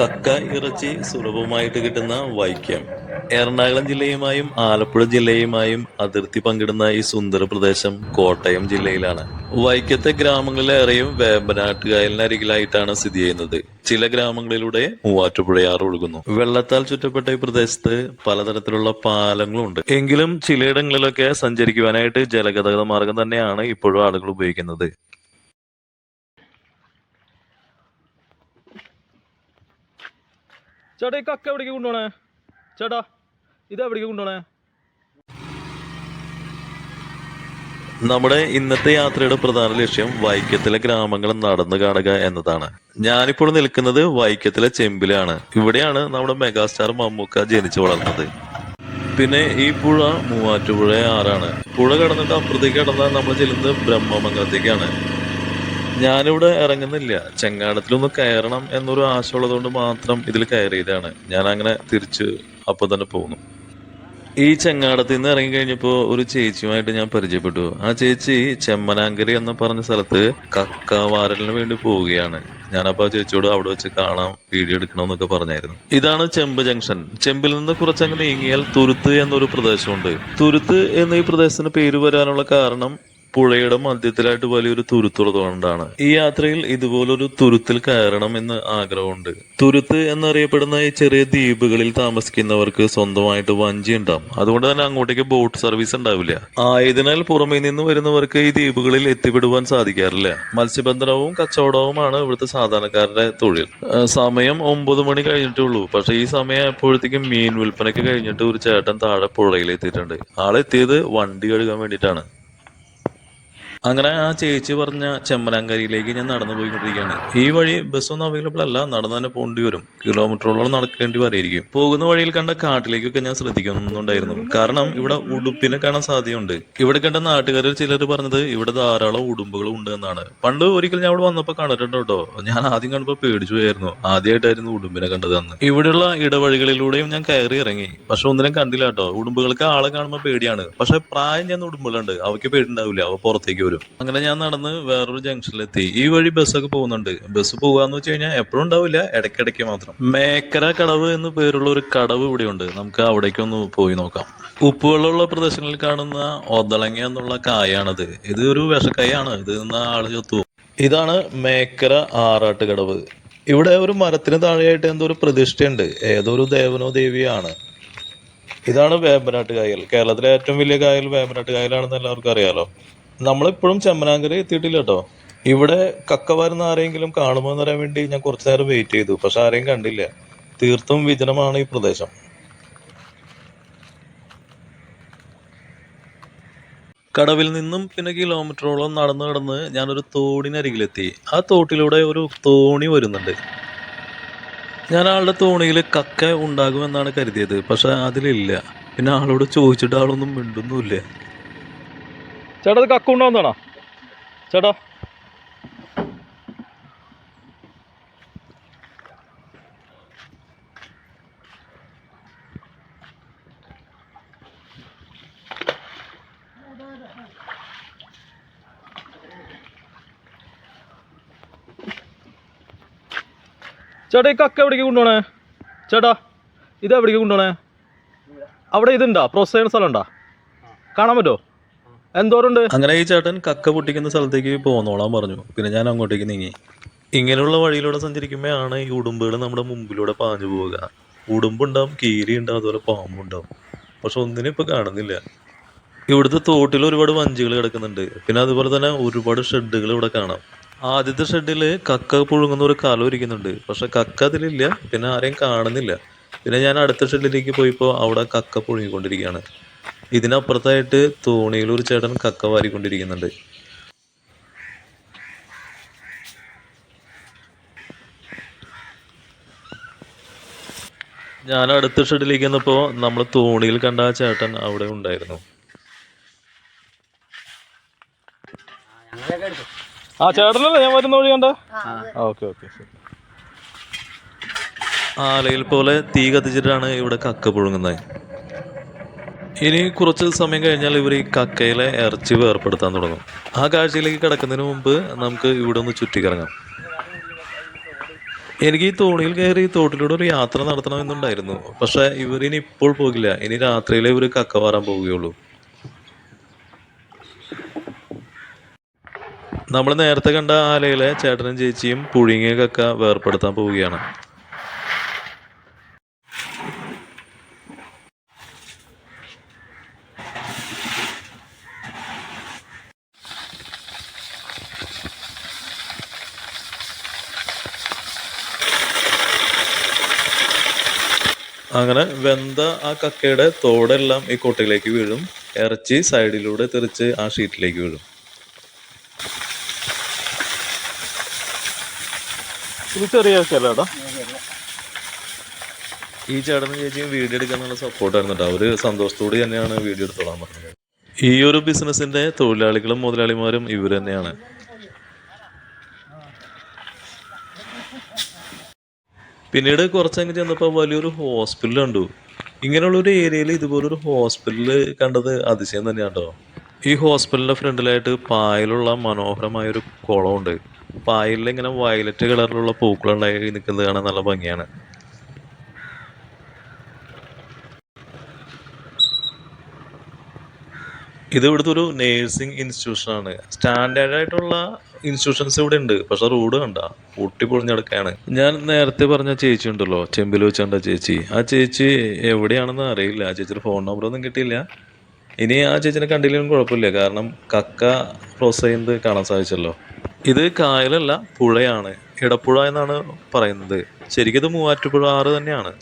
കക്ക ഇറച്ചി സുലഭമായിട്ട് കിട്ടുന്ന വൈക്കം. എറണാകുളം ജില്ലയുമായും ആലപ്പുഴ ജില്ലയുമായും അതിർത്തി പങ്കിടുന്ന ഈ സുന്ദര പ്രദേശം കോട്ടയം ജില്ലയിലാണ്. വൈക്കത്തെ ഗ്രാമങ്ങളിലേറെയും വേമ്പനാട്ടുകായലിനരികിലായിട്ടാണ് സ്ഥിതി ചെയ്യുന്നത്. ചില ഗ്രാമങ്ങളിലൂടെ മൂവാറ്റുപുഴയാർ ഒഴുകുന്നു. വെള്ളത്താൽ ചുറ്റപ്പെട്ട ഈ പ്രദേശത്ത് പലതരത്തിലുള്ള പാലങ്ങളും ഉണ്ട് എങ്കിലും ചിലയിടങ്ങളിലൊക്കെ സഞ്ചരിക്കുവാനായിട്ട് ജലഗതാഗത മാർഗം തന്നെയാണ് ഇപ്പോഴും ആളുകൾ ഉപയോഗിക്കുന്നത്. ചേട്ടാ ഈ കക്ക എവിടേക്ക് കൊണ്ടുപോണേ? ചേട്ടാ ഇത് എവിടേക്ക് കൊണ്ടുപോണേ? നമ്മുടെ ഇന്നത്തെ യാത്രയുടെ പ്രധാന ലക്ഷ്യം വൈക്കത്തിലെ ഗ്രാമങ്ങൾ നടന്നു കാണുക എന്നതാണ്. ഞാനിപ്പോൾ നിൽക്കുന്നത് വൈക്കത്തിലെ ചെമ്പിലാണ്. ഇവിടെയാണ് നമ്മുടെ മെഗാസ്റ്റാർ മമ്മൂക്ക ജനിച്ചു വളർന്നത്. പിന്നെ ഈ പുഴ മൂവാറ്റുപുഴ ആറാണ്. പുഴ കടന്നിട്ട് അപ്പുറത്തേക്ക് കടന്നാൽ നമ്മൾ ചെല്ലുന്നത് ബ്രഹ്മമംഗലത്തേക്കാണ്. ഞാനിവിടെ ഇറങ്ങുന്നില്ല. ചെങ്ങാടത്തിലൊന്ന് കയറണം എന്നൊരു ആശ ആശയമുള്ളതുകൊണ്ട് മാത്രം ഇതിൽ കയറിയതാണ്. ഞാൻ അങ്ങനെ തിരിച്ച് അപ്പൊ തന്നെ പോകുന്നു ഈ ചെങ്ങാടത്തിൽ നിന്ന് ഇറങ്ങി കഴിഞ്ഞപ്പോ ഒരു ചേച്ചിയുമായിട്ട് ഞാൻ പരിചയപ്പെട്ടു. ആ ചേച്ചി ചെമ്മനാങ്കരി എന്ന് പറഞ്ഞ സ്ഥലത്ത് കക്കാവാരലിന് വേണ്ടി പോവുകയാണ്. ഞാനപ്പോ ആ ചേച്ചിയോട് അവിടെ വെച്ച് കാണാം വീഡിയോ എടുക്കണമെന്നൊക്കെ പറഞ്ഞായിരുന്നു. ഇതാണ് ചെമ്പ് ജംഗ്ഷൻ. ചെമ്പിൽ നിന്ന് കുറച്ചങ്ങ് നീങ്ങിയാൽ തുരുത്ത് എന്നൊരു പ്രദേശമുണ്ട്. തുരുത്ത് എന്ന ഈ പ്രദേശത്തിന് പേര് വരാനുള്ള കാരണം പുഴയുടെ മധ്യത്തിലായിട്ട് വലിയൊരു തുരുത്തുള്ളതുകൊണ്ടാണ് ഈ യാത്രയിൽ ഇതുപോലൊരു തുരുത്തിൽ കയറണം എന്ന് ആഗ്രഹമുണ്ട്. തുരുത്ത് എന്നറിയപ്പെടുന്ന ഈ ചെറിയ ദ്വീപുകളിൽ താമസിക്കുന്നവർക്ക് സ്വന്തമായിട്ട് വഞ്ചി ഉണ്ടാവും. അതുകൊണ്ട് തന്നെ അങ്ങോട്ടേക്ക് ബോട്ട് സർവീസ് ഉണ്ടാവില്ല. ആയതിനാൽ പുറമേ നിന്ന് വരുന്നവർക്ക് ഈ ദ്വീപുകളിൽ എത്തിപ്പെടുവാൻ സാധിക്കാറില്ല. മത്സ്യബന്ധനവും കച്ചവടവുമാണ് ഇവിടുത്തെ സാധാരണക്കാരുടെ തൊഴിൽ. സമയം ഒമ്പത് മണി കഴിഞ്ഞിട്ടുള്ളൂ പക്ഷെ ഈ സമയം എപ്പോഴത്തേക്കും മീൻ വിൽപ്പനയ്ക്ക് കഴിഞ്ഞിട്ട് ഒരു ചേട്ടൻ താഴെ പുഴയിൽ എത്തിയിട്ടുണ്ട് ആളെത്തിയത് വണ്ടി കഴുകാൻ വേണ്ടിയിട്ടാണ്. അങ്ങനെ ആ ചേച്ചി പറഞ്ഞ ചെമ്മലാങ്കരിയിലേക്ക് ഞാൻ നടന്നു പോയിക്കൊണ്ടിരിക്കുകയാണ്. ഈ വഴി ബസ് ഒന്നും അവൈലബിൾ അല്ല. നടന്നു തന്നെ പോകേണ്ടി വരും. കിലോമീറ്ററോളം നടക്കേണ്ടി വരെയായിരിക്കും പോകുന്ന വഴിയിൽ കണ്ട കാട്ടിലേക്കൊക്കെ ഞാൻ ശ്രദ്ധിക്കുന്നുണ്ടായിരുന്നു. കാരണം ഇവിടെ ഉടുപ്പിനെ കാണാൻ സാധ്യതയുണ്ട്. ഇവിടെ കണ്ട നാട്ടുകാരിൽ ചിലർ പറഞ്ഞത് ഇവിടെ ധാരാളം ഉടുമ്പുകൾ ഉണ്ട് എന്നാണ്. പണ്ട് ഒരിക്കൽ ഞാൻ ഇവിടെ വന്നപ്പോൾ കണ്ടിട്ടുണ്ട് കേട്ടോ. ഞാൻ ആദ്യം കണ്ടപ്പോൾ പേടിച്ചു പോയായിരുന്നു. ആദ്യമായിട്ടായിരുന്നു ഉടുമ്പിനെ കണ്ടത് അന്ന്. ഇവിടെയുള്ള ഇടവഴികളിലൂടെയും ഞാൻ കയറി ഇറങ്ങി. പക്ഷെ ഒന്നിനും കണ്ടില്ല കേട്ടോ. ഉടുമ്പുകൾക്ക് ആളെ കാണുമ്പോൾ പേടിയാണ്. പക്ഷെ പ്രായം ഞാൻ ഉടുമ്പുകളുണ്ട്. അവയ്ക്ക് പേടിണ്ടാവില്ല അവ പുറത്തേക്ക് വരും. അങ്ങനെ ഞാൻ നടന്ന് വേറൊരു ജംഗ്ഷനിലെത്തി ഈ വഴി ബസ്സൊക്കെ പോകുന്നുണ്ട്. ബസ് പോകാന്ന് വെച്ച് കഴിഞ്ഞാൽ എപ്പോഴും ഉണ്ടാവില്ല. ഇടയ്ക്കിടയ്ക്ക് മാത്രം. മേക്കര കടവ് എന്ന് പേരുള്ള ഒരു കടവ് ഇവിടെ ഉണ്ട് നമുക്ക് അവിടേക്കൊന്ന് പോയി നോക്കാം. ഉപ്പുവെള്ളമുള്ള പ്രദേശങ്ങളിൽ കാണുന്ന ഒതളങ്ങ എന്നുള്ള കായാണത്. ഇത് ഒരു വിഷക്കായാണ്. ഇത് നിന്ന ആൾ ചത്തു ഇതാണ് മേക്കര ആറാട്ട് കടവ്. ഇവിടെ ഒരു മരത്തിന് താഴെയായിട്ട് എന്തോ ഒരു പ്രതിഷ്ഠയുണ്ട്. ഏതോ ഒരു ദേവനോ ദേവിയാണ്. ഇതാണ് വേമ്പനാട്ട് കായൽ. കേരളത്തിലെ ഏറ്റവും വലിയ കായൽ വേമ്പനാട്ട് കായലാണെന്ന് എല്ലാവർക്കും അറിയാലോ. നമ്മളിപ്പോഴും ചെമ്മനാങ്കര എത്തിയിട്ടില്ല കേട്ടോ ഇവിടെ കക്ക വരുന്ന ആരെങ്കിലും കാണുമോ എന്ന് പറയാൻ വേണ്ടി ഞാൻ കുറച്ചു നേരം വെയിറ്റ് ചെയ്തു. പക്ഷെ ആരെയും കണ്ടില്ല. തീർത്തും വിജനമാണ് ഈ പ്രദേശം. കടവിൽ നിന്നും പിന്നെ കിലോമീറ്ററോളം നടന്നു കിടന്ന് ഞാനൊരു തോടിനരികിലെത്തി. ആ തോട്ടിലൂടെ ഒരു തോണി വരുന്നുണ്ട്. ഞാൻ ആളുടെ തോണിയിൽ കക്ക ഉണ്ടാകുമെന്നാണ് കരുതിയത്. പക്ഷെ അതിലില്ല. പിന്നെ ആളോട് ചോദിച്ചിട്ട് ആളൊന്നും മിണ്ടുന്നുമില്ല. ചേട്ടാ ഇത് കക്ക ഉണ്ടാവുന്നതാണോ ചേട്ടാ. ചേട്ടാ ഈ കക്ക എവിടേക്ക് കൊണ്ടുപോണേ? ചേട്ടാ ഇത് എവിടേക്ക് കൊണ്ടുപോണേ? അവിടെ ഇതുണ്ടോ? ചെയ്യുന്ന സ്ഥലം ഉണ്ടോ കാണാൻ പറ്റുമോ? എന്തോരുണ്ട് അങ്ങനെ ഈ ചേട്ടൻ കക്ക പൊട്ടിക്കുന്ന സ്ഥലത്തേക്ക് പോന്നോളാൻ പറഞ്ഞു. പിന്നെ ഞാൻ അങ്ങോട്ടേക്ക് നീങ്ങി. ഇങ്ങനെയുള്ള വഴിയിലൂടെ സഞ്ചരിക്കുമ്പോഴാണ് ഈ ഉടുമ്പുകൾ നമ്മുടെ മുമ്പിലൂടെ പാഞ്ഞു പോവുക. ഉടുമ്പുണ്ടാവും കീരി ഉണ്ടാവും അതുപോലെ പാമ്പുണ്ടാവും. പക്ഷെ ഒന്നിനും ഇപ്പൊ കാണുന്നില്ല. ഇവിടുത്തെ തോട്ടിൽ ഒരുപാട് വഞ്ചികൾ കിടക്കുന്നുണ്ട്. പിന്നെ അതുപോലെ തന്നെ ഒരുപാട് ഷെഡുകൾ ഇവിടെ കാണാം. ആദ്യത്തെ ഷെഡിൽ കക്ക പുഴുങ്ങുന്ന ഒരു കലം ഇരിക്കുന്നുണ്ട് പക്ഷെ കക്ക അതിലില്ല പിന്നെ ആരെയും കാണുന്നില്ല. പിന്നെ ഞാൻ അടുത്ത ഷെഡിലേക്ക് പോയപ്പോൾ അവിടെ കക്ക പുഴുങ്ങിക്കൊണ്ടിരിക്കുകയാണ്. ഇതിനപ്പുറത്തായിട്ട് തോണിയിൽ ഒരു ചേട്ടൻ കക്ക വാരിക്കൊണ്ടിരിക്കുന്നുണ്ട്. ഞാൻ അടുത്ത ഷെഡിലേക്ക് വന്നപ്പോൾ നമ്മൾ തോണിയിൽ കണ്ട ആ ചേട്ടൻ അവിടെ ഉണ്ടായിരുന്നു. ആ ചേട്ടനല്ലേ? ഞാൻ വരുന്ന വഴി കണ്ട? ഓക്കെ ഓക്കെ ആലയിൽ പോലെ തീ കത്തിച്ചിട്ടാണ് ഇവിടെ കക്ക പുഴുങ്ങുന്നത്. ഇനി കുറച്ച് സമയം കഴിഞ്ഞാൽ ഇവർ ഈ കക്കയിലെ ഇറച്ചി വേർപ്പെടുത്താൻ തുടങ്ങും. ആ കാഴ്ചയിലേക്ക് കിടക്കുന്നതിന് മുമ്പ് നമുക്ക് ഇവിടെ ഒന്ന് ചുറ്റിക്കറങ്ങാം. എനിക്ക് ഈ തോണിയിൽ കയറി ഈ തോട്ടിലൂടെ ഒരു യാത്ര നടത്തണമെന്നുണ്ടായിരുന്നു പക്ഷെ ഇവർ ഇനി ഇപ്പോൾ പോകില്ല. ഇനി രാത്രിയിലെ ഇവർ കക്ക വാറാൻ പോവുകയുള്ളൂ. നമ്മൾ നേരത്തെ കണ്ട ആലയിലെ ചേട്ടനും ചേച്ചിയും പുഴുങ്ങിയ കക്ക വേർപ്പെടുത്താൻ പോവുകയാണ്. അങ്ങനെ വെന്ത ആ കക്കയുടെ തോടെല്ലാം ഈ കൊട്ടയിലേക്ക് വീഴും. ഇറച്ചി സൈഡിലൂടെ തെറിച്ച് ആ ഷീറ്റിലേക്ക് വീഴും. ഇത് ചെറിയ ഈ ചേട്ടനും ചേച്ചിയും വീഡിയോ എടുക്കാനുള്ള സപ്പോർട്ടായിരുന്നു കേട്ടോ അവർ സന്തോഷത്തോടെ തന്നെയാണ് വീഡിയോ എടുത്തോളാൻ പറഞ്ഞത്. ഈ ഒരു ബിസിനസിന്റെ തൊഴിലാളികളും മുതലാളിമാരും ഇവർ തന്നെയാണ്. പിന്നീട് കുറച്ചങ്ങ് ചെന്നപ്പോൾ വലിയൊരു ഹോസ്പിറ്റൽ കണ്ടു. ഇങ്ങനെയുള്ള ഒരു ഏരിയയിൽ ഇതുപോലൊരു ഹോസ്പിറ്റൽ കണ്ടത് അതിശയം തന്നെയാണ് ഈ ഹോസ്പിറ്റലിന്റെ ഫ്രണ്ടിലായിട്ട് പായലുള്ള മനോഹരമായ ഒരു കുളമുണ്ട്. പായലിൽ ഇങ്ങനെ വയലറ്റ് കളറിലുള്ള പൂക്കളുണ്ടായി നിൽക്കുന്നത് കാണാൻ നല്ല ഭംഗിയാണ്. ഇത് ഇവിടുത്തെ ഒരു നേഴ്സിംഗ് ഇൻസ്റ്റിറ്റ്യൂഷനാണ് സ്റ്റാൻഡേർഡ് ആയിട്ടുള്ള ഇൻസ്റ്റിറ്റ്യൂഷൻസ് ഇവിടെ ഉണ്ട്. പക്ഷെ റോഡ് കണ്ട. പൊട്ടി പൊളിഞ്ഞെടുക്കുകയാണ് ഞാൻ നേരത്തെ പറഞ്ഞ ചേച്ചി ഉണ്ടല്ലോ. ചെമ്പിൽ വെച്ചണ്ട ചേച്ചി. ആ ചേച്ചി എവിടെയാണെന്ന് അറിയില്ല. ആ ചേച്ചിയുടെ ഫോൺ നമ്പർ ഒന്നും കിട്ടിയില്ല. ഇനി ആ ചേച്ചിനെ കണ്ടില്ലെങ്കിലും കുഴപ്പമില്ല. കാരണം കക്ക പ്രോസസ് ചെയ്യുന്നത് കാണാൻ സാധിച്ചല്ലോ. ഇത് കായലല്ല പുഴയാണ്. ഇടപ്പുഴ എന്നാണ് പറയുന്നത്. ശരിക്കും ഇത് മൂവാറ്റുപുഴ ആറ് തന്നെയാണ്.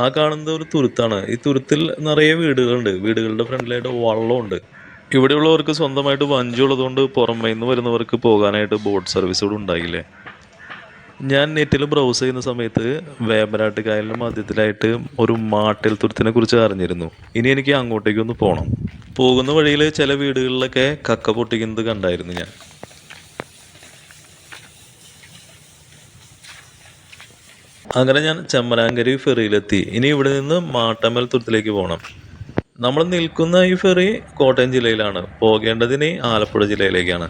ആ കാണുന്നത് ഒരു തുരുത്താണ്. ഈ തുരുത്തിൽ നിറയെ വീടുകളുണ്ട്. വീടുകളുടെ ഫ്രണ്ടിലായിട്ട് വള്ളമുണ്ട്. ഇവിടെയുള്ളവർക്ക് സ്വന്തമായിട്ട് വഞ്ചിയുള്ളതുകൊണ്ട് പുറമേ നിന്ന് വരുന്നവർക്ക് പോകാനായിട്ട് ബോട്ട് സർവീസ് ഇവിടെ ഉണ്ടായില്ലേ? ഞാൻ നെറ്റിൽ ബ്രൗസ് ചെയ്യുന്ന സമയത്ത് വേമ്പനാട്ട് കായലിന് മധ്യത്തിലായിട്ട് ഒരു മാട്ടിൽ തുരുത്തിനെ കുറിച്ച് അറിഞ്ഞിരുന്നു. ഇനി എനിക്ക് അങ്ങോട്ടേക്കൊന്ന് പോകണം പോകുന്ന വഴിയിൽ ചില വീടുകളിലൊക്കെ കക്ക പൊട്ടിക്കുന്നത് കണ്ടായിരുന്നു ഞാൻ. അങ്ങനെ ഞാൻ ചെമ്മനാങ്കരി ഫെറിയിലെത്തി ഇനി ഇവിടെ നിന്ന് മാട്ടമ്മൽ തുരുത്തിലേക്ക് പോകണം നമ്മൾ നിൽക്കുന്ന ഈ ഫെറി കോട്ടയം ജില്ലയിലാണ്. പോകേണ്ടതിന് ആലപ്പുഴ ജില്ലയിലേക്കാണ്.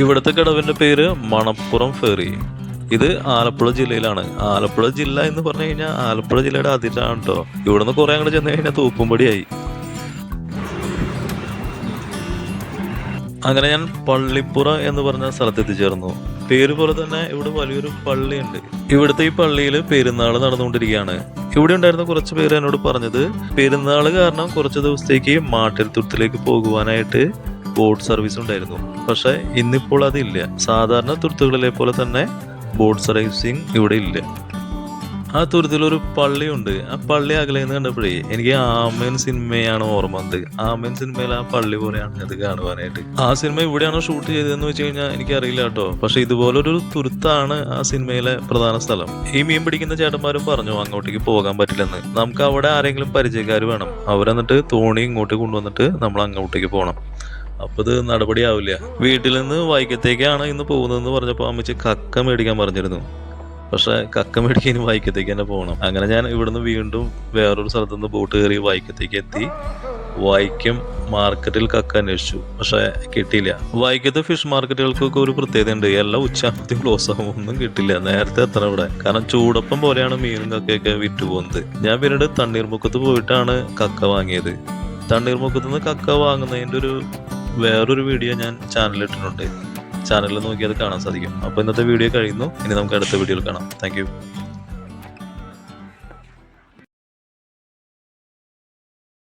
ഇവിടുത്തെ കടവിന്റെ പേര് മണപ്പുറം ഫെറി. ഇത് ആലപ്പുഴ ജില്ലയിലാണ്. ആലപ്പുഴ ജില്ല എന്ന് പറഞ്ഞു കഴിഞ്ഞാൽ ആലപ്പുഴ ജില്ലയുടെ അതിരാണ് കേട്ടോ ഇവിടുന്ന് കുറെ അങ്ങോട്ട് ചെന്ന് കഴിഞ്ഞാൽ തൂപ്പുംപടിയായി. അങ്ങനെ ഞാൻ പള്ളിപ്പുറ എന്ന് പറഞ്ഞ സ്ഥലത്ത് എത്തിച്ചേർന്നു പേര് പോലെ തന്നെ ഇവിടെ വലിയൊരു പള്ളിയുണ്ട്. ഇവിടുത്തെ ഈ പള്ളിയിൽ പെരുന്നാൾ നടന്നുകൊണ്ടിരിക്കുകയാണ്. ഇവിടെ ഉണ്ടായിരുന്ന കുറച്ച് പേര് എന്നോട് പറഞ്ഞത് പെരുന്നാൾ കാരണം കുറച്ച് ദിവസത്തേക്ക് മാട്ടിൽ തുരുത്തിലേക്ക് പോകുവാനായിട്ട് ബോട്ട് സർവീസ് ഉണ്ടായിരുന്നു. പക്ഷെ ഇന്നിപ്പോൾ അതില്ല. സാധാരണ തുരുത്തുകളിലെ പോലെ തന്നെ ബോട്ട് സർവീസിങ് ഇവിടെ ഇല്ല. ആ തുരുത്തിലൊരു പള്ളിയുണ്ട് ആ പള്ളി അകലെ നിന്ന് കണ്ടപ്പോഴേ എനിക്ക് ആമൻ സിനിമയാണ് ഓർമ്മ വന്നത്. ആമൻ സിനിമയിൽ ആ പള്ളി പോലെയാണ് അത് കാണുവാനായിട്ട്. ആ സിനിമ ഇവിടെയാണോ ഷൂട്ട് ചെയ്തതെന്ന് വെച്ച് കഴിഞ്ഞാൽ എനിക്ക് അറിയില്ല കേട്ടോ. പക്ഷെ ഇതുപോലൊരു തുരുത്താണ് ആ സിനിമയിലെ പ്രധാന സ്ഥലം. ഈ മീൻ പിടിക്കുന്ന ചേട്ടന്മാരും പറഞ്ഞു അങ്ങോട്ടേക്ക് പോകാൻ പറ്റില്ലെന്ന്. നമുക്ക് അവിടെ ആരെങ്കിലും പരിചയക്കാർ വേണം. അവരെന്നിട്ട് തോണി ഇങ്ങോട്ട് കൊണ്ടുവന്നിട്ട് നമ്മൾ അങ്ങോട്ടേക്ക് പോകണം അപ്പൊ ഇത് നടപടിയാവില്ല. വീട്ടിൽ നിന്ന് വൈക്കത്തേക്കാണ് ഇന്ന് പോകുന്നതെന്ന് പറഞ്ഞപ്പോൾ അമ്മച്ചി കക്ക മേടിക്കാൻ പറഞ്ഞിരുന്നു. പക്ഷെ കക്ക മേടിക്കാൻ വൈക്കത്തേക്ക് തന്നെ പോകണം. അങ്ങനെ ഞാൻ ഇവിടുന്ന് വീണ്ടും വേറൊരു സ്ഥലത്ത് നിന്ന് ബോട്ട് കയറി വൈക്കത്തേക്ക് എത്തി. വൈക്കം മാർക്കറ്റിൽ കക്ക അന്വേഷിച്ചു. പക്ഷെ കിട്ടിയില്ല. വൈക്കത്തെ ഫിഷ് മാർക്കറ്റുകൾക്കൊക്കെ ഒരു പ്രത്യേകത ഉണ്ട് എല്ലാം ഉച്ചാമത്തെയും ക്ലോസ് ആവും. ഒന്നും കിട്ടില്ല. നേരത്തെ എത്തണം ഇവിടെ. കാരണം ചൂടപ്പം പോലെയാണ് മീനും കക്കയൊക്കെ വിറ്റു പോകുന്നത് ഞാൻ പിന്നീട് തണ്ണീർമുക്കത്ത് പോയിട്ടാണ് കക്ക വാങ്ങിയത്. തണ്ണീർമുക്കത്ത് നിന്ന് കക്ക വാങ്ങുന്നതിന്റെ ഒരു വേറൊരു വീഡിയോ ഞാൻ ചാനലിൽ ഇട്ടിട്ടുണ്ട്. ചാനലിൽ നോക്കി അത് കാണാൻ സാധിക്കും. അപ്പോൾ ഇന്നത്തെ വീഡിയോ കഴിയുന്നു ഇനി നമുക്ക് അടുത്ത വീഡിയോയിൽ കാണാം. താങ്ക്